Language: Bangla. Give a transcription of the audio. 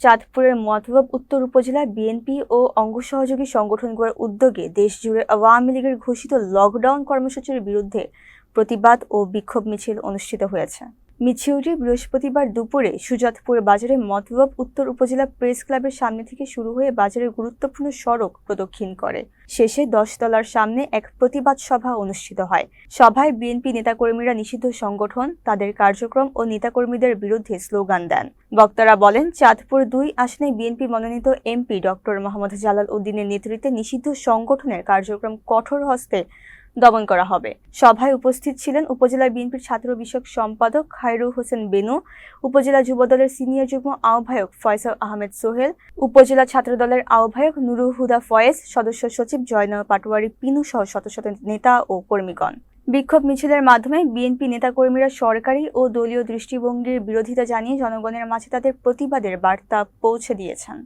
চাঁদপুরের মতবাব উত্তর উপজেলা বিএনপি ও অঙ্গ সহযোগী সংগঠনগুলোর উদ্যোগে দেশজুড়ে আওয়ামী লীগের ঘোষিত লকডাউন কর্মসূচির বিরুদ্ধে প্রতিবাদ ও বিক্ষোভ মিছিল অনুষ্ঠিত হয়েছে। মিছিলটি বৃহস্পতিবার দুপুরে সুজাতপুর বাজারে মতলব উত্তর উপজেলা প্রেস ক্লাবের সামনে থেকে শুরু হয়ে বাজারের গুরুত্বপূর্ণ সড়ক প্রদক্ষিণ করে। শেষে দশতলার সামনে এক প্রতিবাদ সভা অনুষ্ঠিত হয়। সভায় বিএনপি নেতাকর্মীরা নিষিদ্ধ সংগঠন, তাদের কার্যক্রম ও নেতাকর্মীদের বিরুদ্ধে স্লোগান দেন। বক্তারা বলেন, চাঁদপুর দুই আসনে বিএনপি মনোনীত এমপি ডক্টর মোহাম্মদ জালাল উদ্দিনের নেতৃত্বে নিষিদ্ধ সংগঠনের কার্যক্রম কঠোর হস্তে দমন করা হবে। সভায় উপস্থিত ছিলেন উপজেলা বিএনপির ছাত্র বিষয়ক সম্পাদক খায়রুল হোসেন বেনু, উপজেলা যুবদলের সিনিয়র যুগ্ম আহ্বায়ক ফয়সাল আহমেদ সোহেল, উপজেলা ছাত্রদলের আহ্বায়ক নুরুল হুদা ফয়েজ, সদস্য সচিব জয়নল পাটোয়ারি পিনু সহ শত শত নেতা ও কর্মীগণ। বিক্ষোভ মিছিলের মাধ্যমে বিএনপি নেতাকর্মীরা সরকারি ও দলীয় দৃষ্টিভঙ্গির বিরোধিতা জানিয়ে জনগণের মাঝে তাদের প্রতিবাদের বার্তা পৌঁছে দিয়েছেন।